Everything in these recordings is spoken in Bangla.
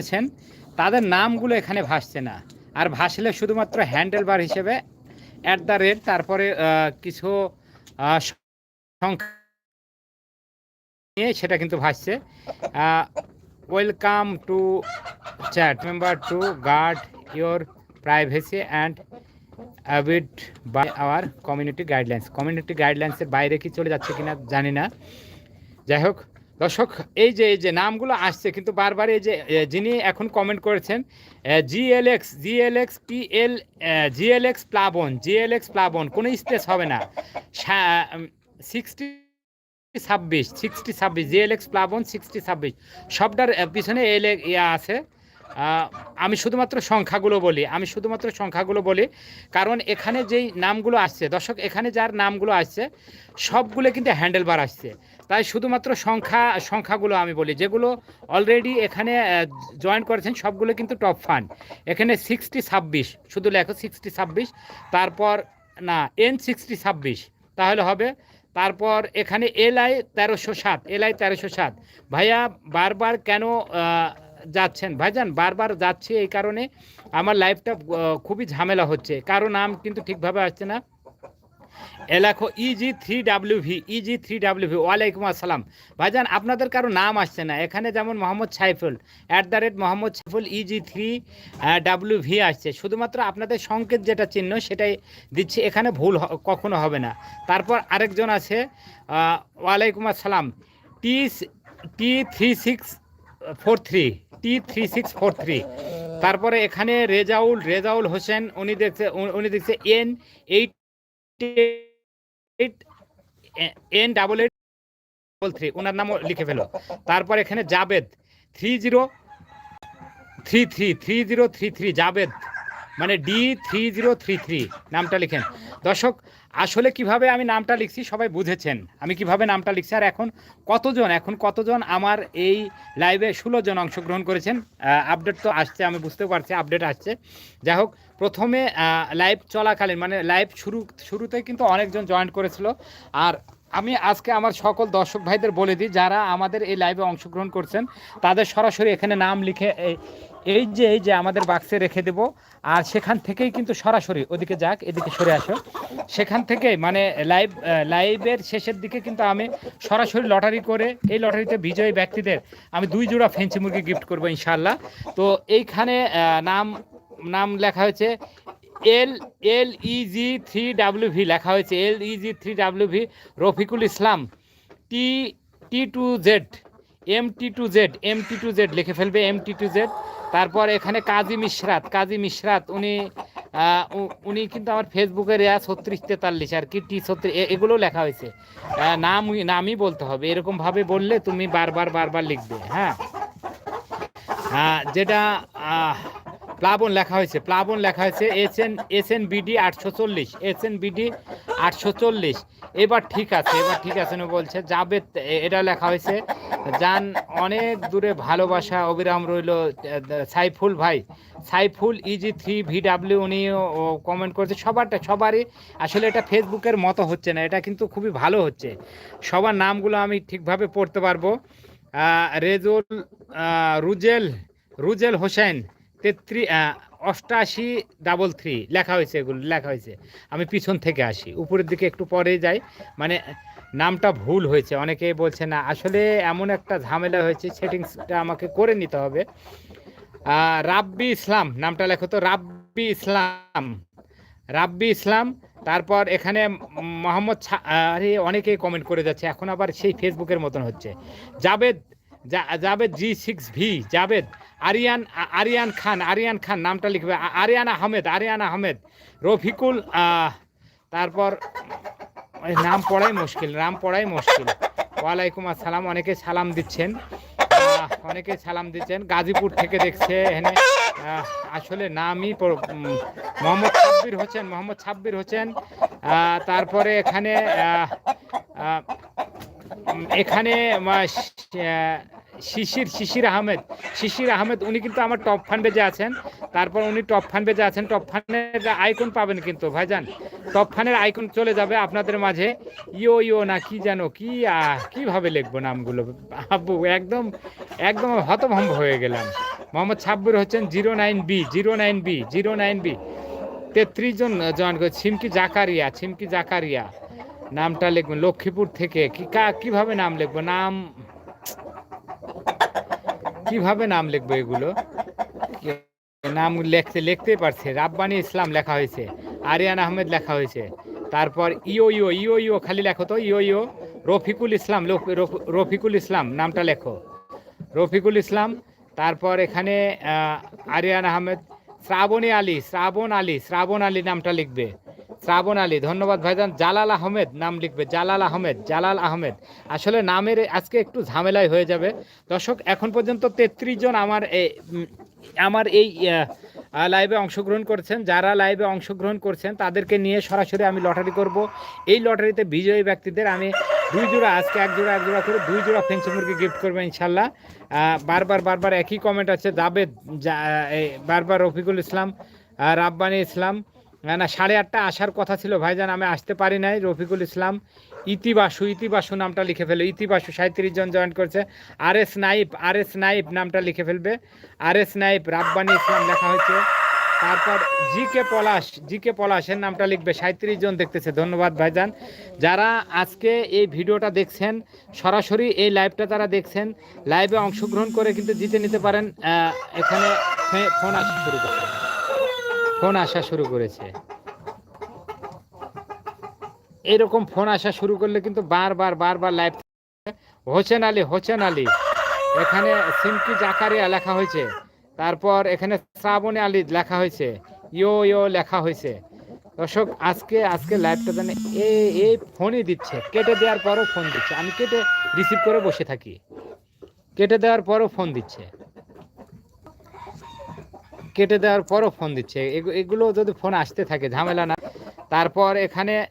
করেছেন, তাদের নামগুলো এখানে ভাসছে না। আর ভাসলে শুধুমাত্র হ্যান্ডেল বার হিসেবে অ্যাট দ্য রেট তারপরে কিছু সংখ্যা নিয়ে সেটা কিন্তু ভাসছে। Welcome to chat member to guard your privacy and abide by our community guidelines community গাইডলাইন্সের বাইরে কি চলে যাচ্ছে কিনা জানি না। যাই হোক দর্শক, এই যে এই যে নামগুলো আসছে, কিন্তু বারবার এই যে যিনি এখন কমেন্ট করেছেন GLX GLX PL GLX Plabon GLX Plabon, কোনো স্পেস হবে না। সিক্সটি ছাব্বিশ সিক্সটি ছাব্বিশ জিএলএক্স প্লাবন সিক্সটি ছাব্বিশ, সবটার পিছনে এল ইয়া আছে। আমি শুধুমাত্র সংখ্যাগুলো বলি, আমি শুধুমাত্র সংখ্যাগুলো বলি, কারণ এখানে যেই নামগুলো আসছে, দর্শক, এখানে যার নামগুলো আসছে, সবগুলো কিন্তু হ্যান্ডেল বার আসছে। তাই শুধুমাত্র সংখ্যা, সংখ্যাগুলো আমি বলি, যেগুলো অলরেডি এখানে জয়েন করেছেন, সবগুলো কিন্তু টপ ফান্ড এখানে সিক্সটি ছাব্বিশ, শুধু লেখো সিক্সটি ছাব্বিশ, তারপর না এন সিক্সটি ছাব্বিশ, তাহলে হবে, তারপর এখানে এলআই তেরোশো সাত এলআই তেরোশো সাত ভাইয়া, বারবার কেন যাচ্ছেন? ভাইজান, বারবার যাচ্ছে এই কারণে আমার লাইফটা খুবই ঝামেলা হচ্ছে, কারও নাম কিন্তু ঠিকভাবে আসছে না। এ লেখো easy three W V easy three W V ওয়ালাইকুম আসসালাম। ভাইজান, আপনাদের কারও নাম আসছে না। এখানে যেমন Mohammad Saiful at the rate Mohammad Saiful easy three W V আসছে। শুধুমাত্র আপনাদের সংকেত যেটা চিহ্ন, সেটাই দিচ্ছি। এখানে ভুল কখনো হবে না। তারপর আরেকজন আছে ওয়ালাইকুম আসসালাম। T T three six four three T three six four three তারপরে এখানে রেজাউল রেজাউল হোসেন, উনি দেখছে, উনি- দেখছে N eight N double eight double three ওনার নামও লিখে ফেলো। তারপর এখানে Javed three zero three three three zero three three Javed মানে D three zero three three নামটা লিখেন। দর্শক আসলে কীভাবে আমি নামটা লিখছি সবাই বুঝেছেন। আমি কীভাবে নামটা লিখছি আর এখন কতজন এখন কতজন আমার এই লাইভে ষোলো জন অংশগ্রহণ করেছেন। আপডেট তো আসছে, আমি বুঝতে পারছি আপডেট আসছে। যাই হোক, প্রথমে লাইভ চলাকালীন মানে লাইভ শুরু, শুরুতেই কিন্তু অনেকজন জয়েন করেছিল। আর আমি আজকে আমার সকল দর্শক ভাইদের বলে দিই, যারা আমাদের এই লাইভে অংশগ্রহণ করছেন, তাদের সরাসরি এখানে নাম লিখে এই- যে, এই যে আমাদের বাক্সে রেখে দেব। আর সেখান থেকেই কিন্তু সরাসরি ওদিকে যাক, এদিকে সরে আসো। সেখান থেকে মানে লাইভ লাইভের শেষের দিকে কিন্তু আমি সরাসরি লটারি করে, এই লটারিতে বিজয়ী ব্যক্তিদের আমি দুই জোড়া ফেন্সি মুরগি গিফট করব ইনশাল্লাহ তো এইখানে নাম নাম লেখা হয়েছে L L easy three W V লেখা হয়েছে L easy three W V Rafiqul Islam T T two Z M T two Z M T two Z লিখে ফেলবে এম টি টু জেড তারপর এখানে কাজী মিশরাত কাজী মিশরাত, উনি উনি কিন্তু আমার ফেসবুকের ইয়া ছত্রিশ তেতাল্লিশ আর কি, টি ছত্রিশ এগুলো লেখা হয়েছে। নাম, নামই বলতে হবে, এরকমভাবে বললে তুমি বারবার বারবার লিখবে হ্যাঁ। হ্যাঁ যেটা প্লাবন লেখা হয়েছে, প্লাবন লেখা হয়েছে S N S N BD আটশো চল্লিশ এস এন বিডি আটশো চল্লিশ। এবার ঠিক আছে, এবার ঠিক আছে বলছে, জাবেদ এটা লেখা হয়েছে যান অনেক দূরে ভালোবাসা, অবিরাম রইল সাইফুল ভাই। সাইফুল ইজি থ্রি ভিডাব্লিউ উনি কমেন্ট করেছে, সবারটা, সবারই আসলে এটা ফেসবুকের মতো হচ্ছে না, এটা কিন্তু খুবই ভালো হচ্ছে। সবার নামগুলো আমি ঠিকভাবে পড়তে পারব। রেজুল রুজেল রুজেল হোসেন, তেত্রি অষ্টাশি ডাবল থ্রি লেখা হয়েছে এগুলো, লেখা হয়েছে। আমি পিছন থেকে আসি, উপরের দিকে একটু পরে যাই। মানে নামটা ভুল হয়েছে। অনেকে বলছে, না, আসলে এমন একটা ঝামেলা হয়েছে, সেটিংসটা আমাকে করে নিতে হবে। রাব্বি ইসলাম, নামটা লেখো তো, রাব্বি ইসলাম। রাব্বি ইসলাম, তারপর এখানে মোহাম্মদ আরে, অনেকেই কমেন্ট করে যাচ্ছে, এখন আবার সেই ফেসবুকের মতন হচ্ছে। Javed Javed G six V Javed, Aryan Aryan Khan Aryan Khan নামটা লিখবে আরিয়ান আহমেদ আরিয়ান আহমেদ, রফিকুল তারপর নাম পড়াই মুশকিল, নাম পড়াই মুশকিল। ওয়ালাইকুম আসসালাম, অনেকে সালাম দিচ্ছেন। অনেকে সালাম দিচ্ছেন। গাজীপুর থেকে দেখছে এখানে আসলে নামই মোহাম্মদ সাব্বির হোসেন, মোহাম্মদ সাব্বির হোসেন। তারপরে এখানে এখানে শিশির শিশির আহমেদ। শিশির আহমেদ, উনি কিন্তু আমার টপ ফান্ডে যে আছেন। তারপর উনি টপ ফান্ডে যে আছেন। টপ ফান্ডের আইকন পাবেন কিন্তু, ভাইজান। টপ ফান্ডের আইকন চলে যাবে আপনাদের মাঝে। ইও ইও না, কি জানো কি কীভাবে লিখব নামগুলো? আব্বু, একদম একদম হতভম্ব হয়ে গেলাম। মোহাম্মদ সাব্বির হচ্ছেন zero nine B, zero nine B, zero nine B. তেত্রিশ জন জয়েন করে ছিমকি জাকারিয়া ছিমকি জাকারিয়া। নামটা লিখবেন লক্ষ্মীপুর থেকে। কি কা, কীভাবে নাম লিখব? নাম কীভাবে নাম লিখব এগুলো? নাম লিখতে, লিখতেই পারছে। রাব্বানি ইসলাম লেখা হয়েছে, আরিয়ান আহমেদ লেখা হয়েছে। তারপর ইও ইও ইও ইও খালি লেখো তো ইও ইও রফিকুল ইসলাম রফিকুল ইসলাম নামটা লেখো। রফিকুল ইসলাম, তারপর এখানে আরিয়ান আহমেদ, শ্রাবণী আলী, শ্রাবণ আলী শ্রাবণ আলী নামটা লিখবে। শ্রাবণ আলী, ধন্যবাদ ভাইজান। জালাল আহমেদ নাম লিখবে, জালাল আহমেদ জালাল আহমেদ। আসলে নামের আজকে একটু ঝামেলাই হয়ে যাবে। দর্শক, এখন পর্যন্ত তেত্রিশ জন আমার আমার এই লাইভে অংশগ্রহণ করছেন। যারা লাইভে অংশগ্রহণ করছেন, তাদেরকে নিয়ে সরাসরি আমি লটারি করব। এই লটারিতে বিজয়ী ব্যক্তিদের আমি দুই জোড়া, আজকে এক জোড়া এক জোড়া করে দুই জোড়া ফেন্সি মুরগি গিফট করব ইনশাল্লাহ। বারবার বারবার একই কমেন্ট আছে, জাবেদ বারবার রফিকুল ইসলাম রাব্বানি ইসলাম না না, সাড়ে আটটা আসার কথা ছিল, ভাইজান, আমি আসতে পারি নাই, রফিকুল ইসলাম ইতিবাসু ইতিবাসু নামটা লিখে ফেলো ইতিবাসু সাঁত্রিশ জন জয়েন করছে আর এস নাইপ আর এস নাইপ নামটা লিখে ফেলবে আর এস নাইপ রাব্বানি ইসলাম লেখা হয়েছে, তারপর জি কে পলাশ জি কে পলাশের নামটা লিখবে, সাঁত্রিশ জন দেখতেছে, ধন্যবাদ ভাইজান। যারা আজকে এই ভিডিওটা দেখছেন, সরাসরি এই লাইভটা তারা দেখছেন লাইভে অংশগ্রহণ করে কিন্তু জিতে নিতে পারেন এখানে ফোন আসা শুরু করেছে। ফোন আসা শুরু করেছে। এরকম ফোন আসা শুরু করলে কিন্তু বারবার বারবার লাইভ হোসেন আলী হোসেন আলী, এখানে সিমকি জাকারিয়া লেখা হয়েছে। তারপর এখানে শ্রাবণী আলী লেখা হয়েছে। ইয়ো ইয়ো লেখা হয়েছে। দর্শক, আজকে আজকে লাইভটা জানে এই এই ফোনই দিচ্ছে। কেটে দেওয়ার পরও ফোন দিচ্ছে। আমি কেটে রিসিভ করে বসে থাকি। কেটে দেওয়ার পরও ফোন দিচ্ছে। কেটে দেওয়ার পরও ফোন দিচ্ছে। এগু- এগুলো যদি ফোন আসতে থাকে, ঝামেলা না। তারপর এখানে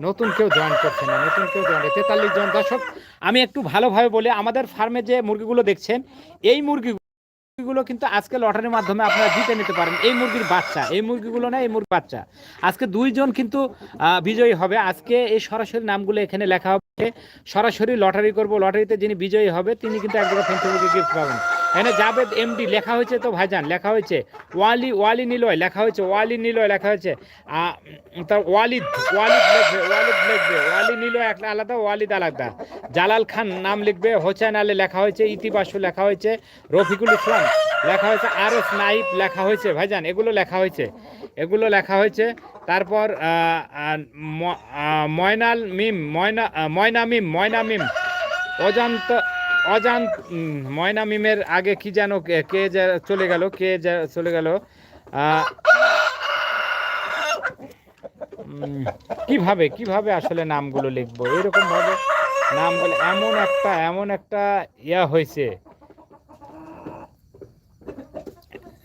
নতুন কেউ জয়েন করছে না, নতুন কেউ জয়েন তেতাল্লিশ জন দর্শক। আমি একটু ভালোভাবে বলি, আমাদের ফার্মে যে মুরগিগুলো দেখছেন, এই মুরগি মুরগিগুলো কিন্তু আজকে লটারির মাধ্যমে আপনারা জিতে নিতে পারেন। এই মুরগির বাচ্চা, এই মুরগিগুলো না, এই মুরগির বাচ্চা। আজকে দুইজন কিন্তু বিজয়ী হবে। আজকে এই সরাসরি নামগুলো এখানে লেখা হবে সরাসরি লটারি করব। লটারিতে যিনি বিজয়ী হবে, তিনি কিন্তু মুরগি গিফট পাবেন। এখানে জাবেদ এমডি লেখা হয়েছে তো ভাইজান, লেখা হয়েছে। ওয়ালি ওয়ালি নিলয় লেখা হয়েছে, ওয়ালি নিলয় লেখা হয়েছে। তার ওয়ালিদ ওয়ালিদ লিখবে ওয়ালিদ লিখবে, ওয়ালি নিলয় একটা আলাদা, ওয়ালিদ আলাদা। জালাল খান নাম লিখবে, হোসেন আলী লেখা হয়েছে ইতিবাসু লেখা হয়েছে, রফিকুল ইসলাম লেখা হয়েছে আর এস নাইব লেখা হয়েছে, ভাইজান, এগুলো লেখা হয়েছে, এগুলো লেখা হয়েছে। তারপর ময়নাল মিম, ময়না ময়না মিম ময়না মিম, অজান্ত অজান্ত উম, ময়না মিমের আগে কি যেন কে- চলে গেল কে চলে গেল কীভাবে কীভাবে আসলে নামগুলো লিখব? এরকম ভাবে নাম বলে এমন একটা এমন একটা ইয়া হয়েছে।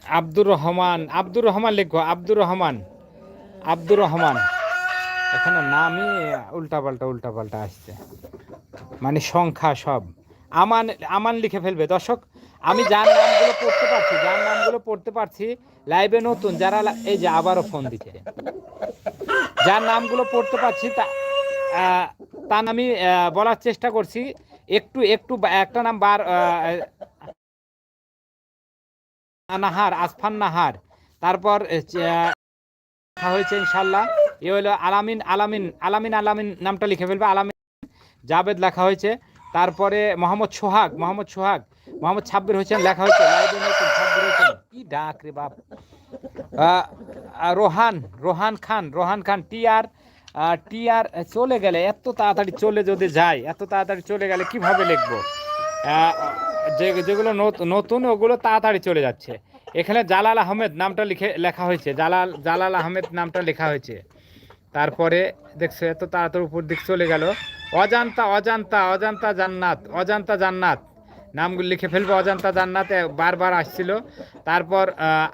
আব্দুর রহমান আব্দুর রহমান লিখব আব্দুর রহমান আব্দুর রহমান। এখানে নামই উল্টাপাল্টা উল্টাপাল্টা আসছে। মানে সংখ্যা সব। আমান আমান লিখে ফেলবে। দর্শক, আমি যার নামগুলো পড়তে পারছি, যার নামগুলো পড়তে পারছি লাইভে নতুন, যারা এই যে আবারও ফোন দিচ্ছে। যার নামগুলো পড়তে পারছি, তা তার আমি বলার চেষ্টা করছি, একটু একটু একটা নাম বার নাহার আসফান নাহার। তারপর হয়েছে ইনশাল্লাহ এ হলো আলামিন আলামিন আলামিন আলামিন নামটা লিখে ফেলবে, আলামিন জাবেদ লেখা হয়েছে। তারপরে মোহাম্মদ সোহাগ মোহাম্মদ সোহাগ, মোহাম্মদ ছাব্বির হোসেন লেখা হয়েছে কি ডাক রে বাপ। রোহান রোহান খান রোহান খান টি আর টি আর চলে গেলে, এত তাড়াতাড়ি চলে যদি যায়, এত তাড়াতাড়ি চলে গেলে কীভাবে লিখব? যে, যেগুলো নত- নতুন, ওগুলো তাড়াতাড়ি চলে যাচ্ছে। এখানে জালাল আহমেদ নামটা লিখে, লেখা হয়েছে। জালাল জালাল আহমেদ নামটা লেখা হয়েছে। তারপরে দেখছ, এত তাড়াতাড়ি উপর দিক চলে গেল। অজান্তা অজান্তা অজান্তা জান্নাত অজান্তা জান্নাত। নামগুলো লিখে ফেলব, অজান্তা জান্নাতে বারবার আসছিল। তারপর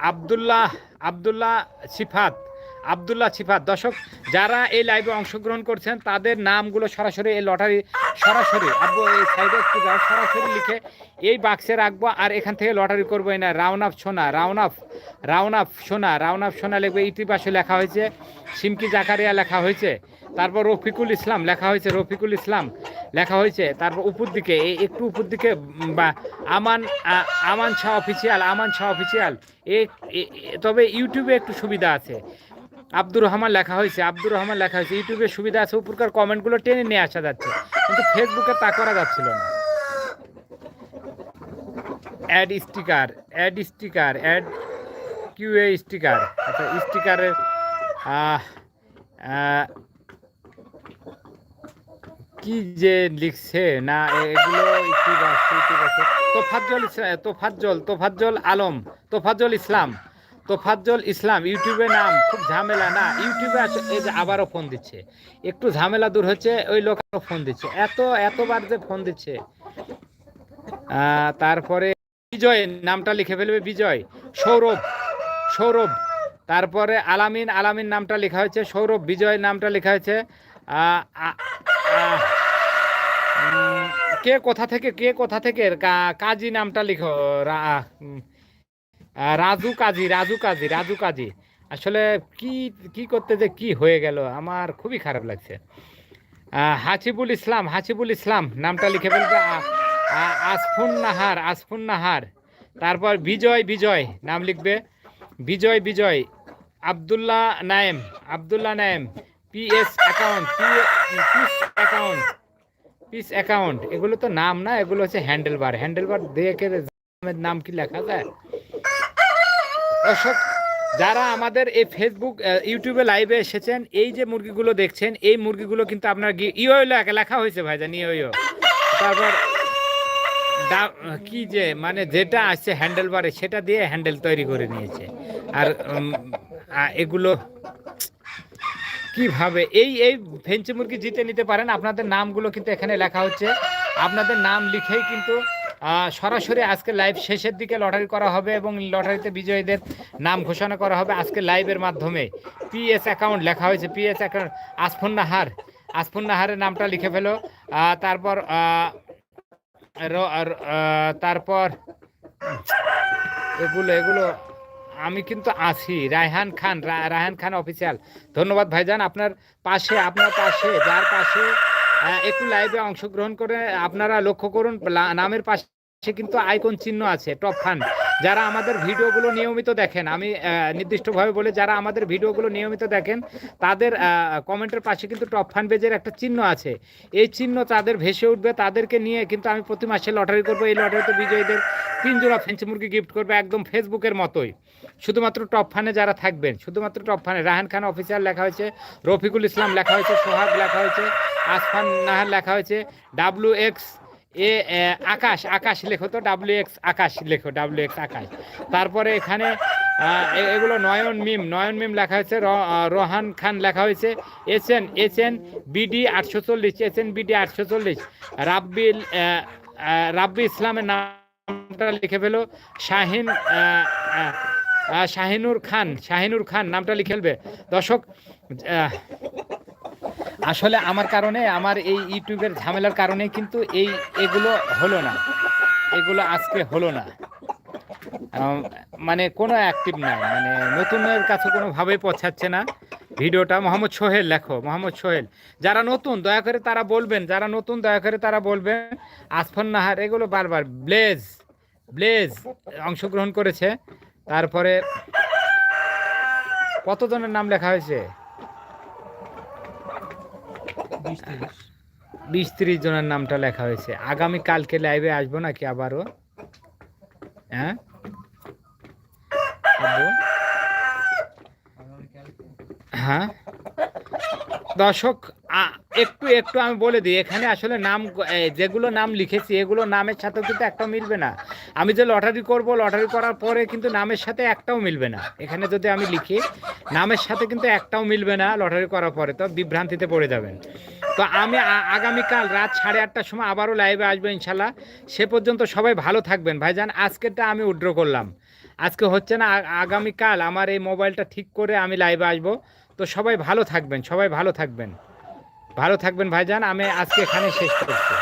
আবদুল্লাহ আবদুল্লাহ সিফাত। আবদুল্লাহ সিফাত। দর্শক, যারা এই লাইভে অংশগ্রহণ করছেন, তাদের নামগুলো সরাসরি এই লটারি সরাসরি, আব্বু, এই সাইডে একটু সরাসরি লিখে এই বাক্সে রাখব, আর এখান থেকে লটারি করব না রাউনাফ সোনা রাউনাফ রাউনাফ সোনা রাউনাফ সোনা লিখবে ইতিবাসে লেখা হয়েছে, সিমকি জাকারিয়া লেখা হয়েছে, তারপর রফিকুল ইসলাম লেখা হয়েছে, রফিকুল ইসলাম লেখা হয়েছে, তারপর উপর দিকে একটু উপর দিকে বা আমান আমান শাহ অফিসিয়াল আমান শাহ অফিসিয়াল এ- তবে ইউটিউবে একটু সুবিধা আছে। আব্দুর রহমান লেখা হয়েছে, আব্দুর রহমান লেখা হয়েছে, ইউটিউবে সুবিধা আছে, উপরকার কমেন্টগুলো টেনে নিয়ে আসা যাচ্ছে, কিন্তু ফেসবুকে তা করা যাচ্ছিল না। Add sticker add sticker add QA sticker আচ্ছা স্টিকারের কি যে লিখছে, না, এগুলো ইতিবাচক ইতিবাচক। তোফাজ্জল তোফাজ্জল তোফাজ্জল আলম, তোফাজ্জল ইসলাম। তোফাজ্জল ইসলাম, ইউটিউবে নাম খুব ঝামেলা না, ইউটিউবে এই যে আবারও ফোন দিচ্ছে। একটু ঝামেলা দূর হচ্ছে, ওই লোক ফোন দিচ্ছে। এত, এতবার যে ফোন দিচ্ছে। তারপরে বিজয়, নামটা লিখে ফেলবে বিজয়। সৌরভ সৌরভ। তারপরে আলামিন আলামিন নামটা লেখা হয়েছে, সৌরভ বিজয় নামটা লেখা হয়েছে। কে কোথা থেকে, কে কোথা থেকে কাজী নামটা লিখো রাজু কাজী রাজু কাজী রাজু কাজী। আসলে কি কি করতে যে কি হয়ে গেল, আমার খুবই খারাপ লাগছে। হাসিবুল ইসলাম হাসিবুল ইসলাম, নামটা লিখে আ- আসফুন নাহার আসফুন নাহার। তারপর বিজয় বিজয়, নাম লিখবে। Bijoy Bijoy, Abdullah Nayem Abdullah Nayem, PS account peace account peace account. এগুলো তো নাম না, এগুলো হচ্ছে হ্যান্ডেল বার। হ্যান্ডেল বার দেখে নাম কি লেখা যায়? দর্শক, যারা আমাদের এই ফেসবুক ইউটিউবে লাইভে এসেছেন, এই যে মুরগিগুলো দেখছেন, এই মুরগিগুলো কিন্তু আপনার ইও লেখা হয়েছে ভাইজান ইও তারপর কি যে মানে যেটা আছে হ্যান্ডেল বারে সেটা দিয়ে হ্যান্ডেল তৈরি করে নিয়েছে। আর এগুলো কীভাবে, এই এই ফেঞ্চি মুরগি জিতে নিতে পারেন, আপনাদের নামগুলো কিন্তু এখানে লেখা হচ্ছে। আপনাদের নাম লিখেই কিন্তু সরাসরি আজকে লাইভ শেষের দিকে লটারি করা হবে এবং লটারিতে বিজয়ীদের নাম ঘোষণা করা হবে আজকে লাইভের মাধ্যমে। পিএস অ্যাকাউন্ট লেখা হয়েছে পিএস অ্যাকাউন্ট আসফুন নাহার আসফুন নাহারের নামটা লিখে ফেলো। তারপর তারপর, এগুলো এগুলো, আমি কিন্তু আছি, রায়হান খান রায়হান খান অফিসিয়াল ধন্যবাদ ভাইজান, আপনার পাশে আপনার পাশে, যার পাশে একটু লাইভে অংশগ্রহণ করে আপনারা লক্ষ্য করুন নামের পাশে কিন্তু আইকন চিহ্ন আছে, টপ ফান যারা আমাদের ভিডিওগুলো নিয়মিত দেখেন, আমি নির্দিষ্টভাবে বলে, যারা আমাদের ভিডিওগুলো নিয়মিত দেখেন, তাদের কমেন্টের পাশে কিন্তু টপ ফান পেজের একটা চিহ্ন আছে। এই চিহ্ন তাদের ভেসে উঠবে, তাদেরকে নিয়ে কিন্তু আমি প্রতি মাসে লটারি করব। এই লটারিতে বিজয়ীদের তিন জোড়া মুরগি গিফট করবে একদম ফেসবুকের মতোই। শুধুমাত্র টপ ফানে যারা থাকবেন, শুধুমাত্র টপ ফানে রাহান খান অফিসার লেখা হয়েছে, রফিকুল ইসলাম লেখা হয়েছে, সোহাগ লেখা হয়েছে, আসফান নাহার লেখা হয়েছে ডাব্লু এক্স এ আকাশ আকাশ লেখো তো ডাব্লিউ এক্স আকাশ লেখো ডাব্লিউ এক্স আকাশ। তারপরে এখানে এগুলো নয়ন মিম নয়ন মিম লেখা হয়েছে রোহান খান লেখা হয়েছে, S N S N BD আটশো চল্লিশ, এস এন বিডি আটশো চল্লিশ। রাব্বিল রাব্বি ইসলামের নামটা লিখে ফেলো, শাহিন শাহিনুর খান শাহিনুর খান নামটা লিখে ফেলবে। দর্শক আসলে আমার কারণে, আমার এই ইউটিউবের ঝামেলার কারণে কিন্তু এই এগুলো হলো না। এগুলো আজকে হলো না। মানে কোনো অ্যাক্টিভ নাই মানে নতুনের কাছে কোনোভাবেই পৌঁছাচ্ছে না। ভিডিওটা মোহাম্মদ সোহেল লেখো, মোহাম্মদ সোহেল। যারা নতুন, দয়া করে তারা বলবেন, যারা নতুন, দয়া করে তারা বলবেন আসফন নাহার এগুলো বারবার, ব্লেজ ব্লেজ অংশগ্রহণ করেছে। তারপরে কতজনের নাম লেখা হয়েছে? বিশ তিরিশ। জনের নামটা লেখা হয়েছে। আগামী কালকে লাইভে আসব নাকি আবারও? হ্যাঁ? হ্যাঁ? দর্শক একটু একটু আমি বলে দিই, এখানে আসলে নাম যেগুলো নাম লিখেছি, এগুলো নামের সাথেও কিন্তু একটাও মিলবে না। আমি যে লটারি করব লটারি করার পরে কিন্তু নামের সাথে একটাও মিলবে না। এখানে যদি আমি লিখি, নামের সাথে কিন্তু একটাও মিলবে না লটারি করার পরে, তো বিভ্রান্তিতে পড়ে যাবেন। তো আমি আগামীকাল রাত সাড়ে আটটার সময় আবারও লাইভে আসব ইনশাল্লাহ সে পর্যন্ত সবাই ভালো থাকবেন। ভাইজান, আজকেরটা আমি উড্র করলাম। আজকে হচ্ছে না আগামীকাল আমার এই মোবাইলটা ঠিক করে আমি লাইভে আসব। তো সবাই ভালো থাকবেন, সবাই ভালো থাকবেন। ভালো থাকবেন ভাইজান, আমি আজকে এখানে শেষ করছি।